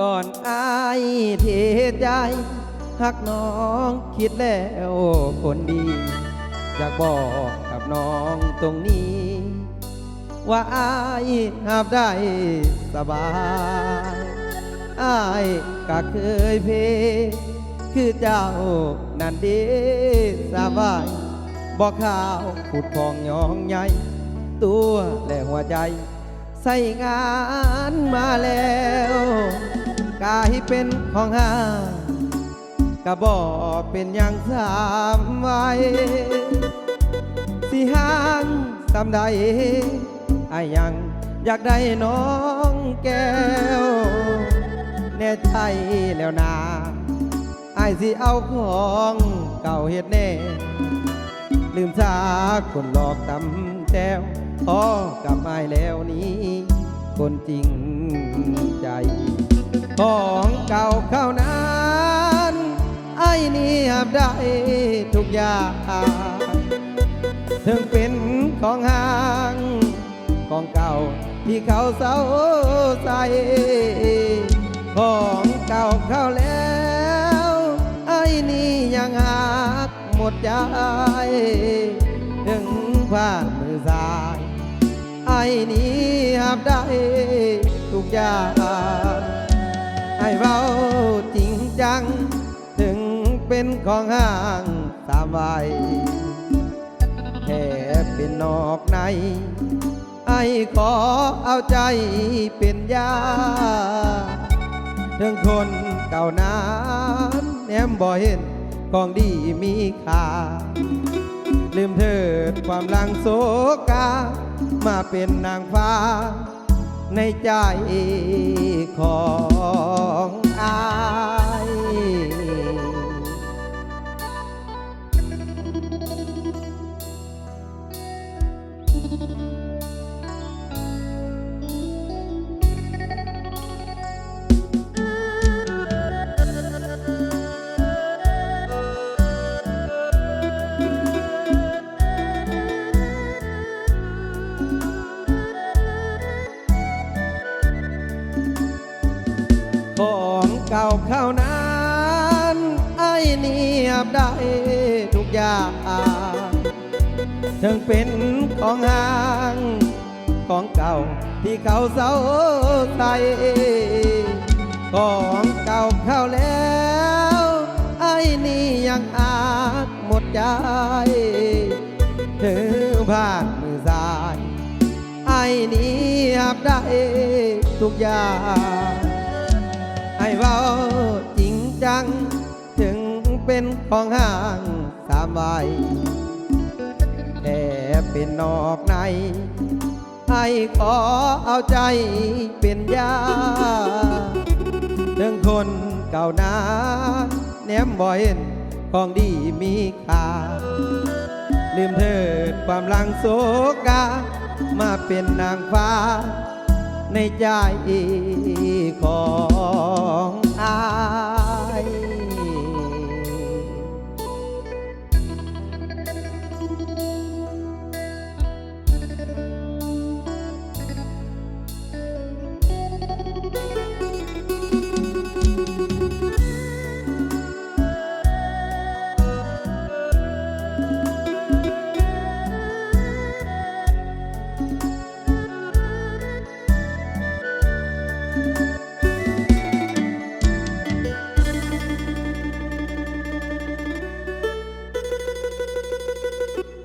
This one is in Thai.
ก่อนอายเทใจหักน้องคิดแล้วคนดีอยากบอกกับน้องตรงนี้ ว่าอายหับได้สบายอายก็เคยเพ คือเจ้านั่นเดีสบายบอกข่าวขุดพองยองใหญ่ตัวและหัวใจ ใส่งานมาแล้ว กายเป็นของหากะบอกเป็นอย่างสามไว้สิหางสำใดไอ้ายยังอยากได้น้องแก้ว แน่ใจแล้วนาไอ้ายสิเอาของเก่าเฮ็ดแน่ ลืมชาคนหลอกตำแต้วพอกลับมาแล้วนี้ คนจริงใจ ของเก่าเข้านั้นไอ้นี่หับได้ทุกอย่างถึงเป็นของห่างของเก่าที่เขาเศร้าใสของเก่าเข้าแล้ว ไอ้นี่ยังหักหมดใจถึงผ่านมือสาย ไอ้นี่หับได้ทุกอย่าง ไอ้เบาจริงจัง ถึงเป็นของห่างตามวัยแค่เป็นนอกใน ไอ้ขอเอาใจเป็นยาถึงคนเก่านานแนมบ่เห็นของดีมีค่าลืมเถิดความลังโศกา มาเป็นนางฟ้า ในใจของอา องเก่าเข้านั้นไอ้เนียบได้ทุกอย่างถึงเป็นของห่างของเก่าที่เขาเศร้าใส่ของเก่าเข้าแล้ว ไอ้นี่ยังอาจหมดใจถึงผ่านมือสาย ไอ้นี่หับได้ทุกอย่างไอ้เว้า นของห่างสามวัยแต่เป็นนอกในไอ้ขอเอาใจเป็นยาถึงคนเก่านาแนมบ่เห็นของดีมีค่าลืมเถิดความหลังโศกา มาเป็นนางฟ้า ในใจของ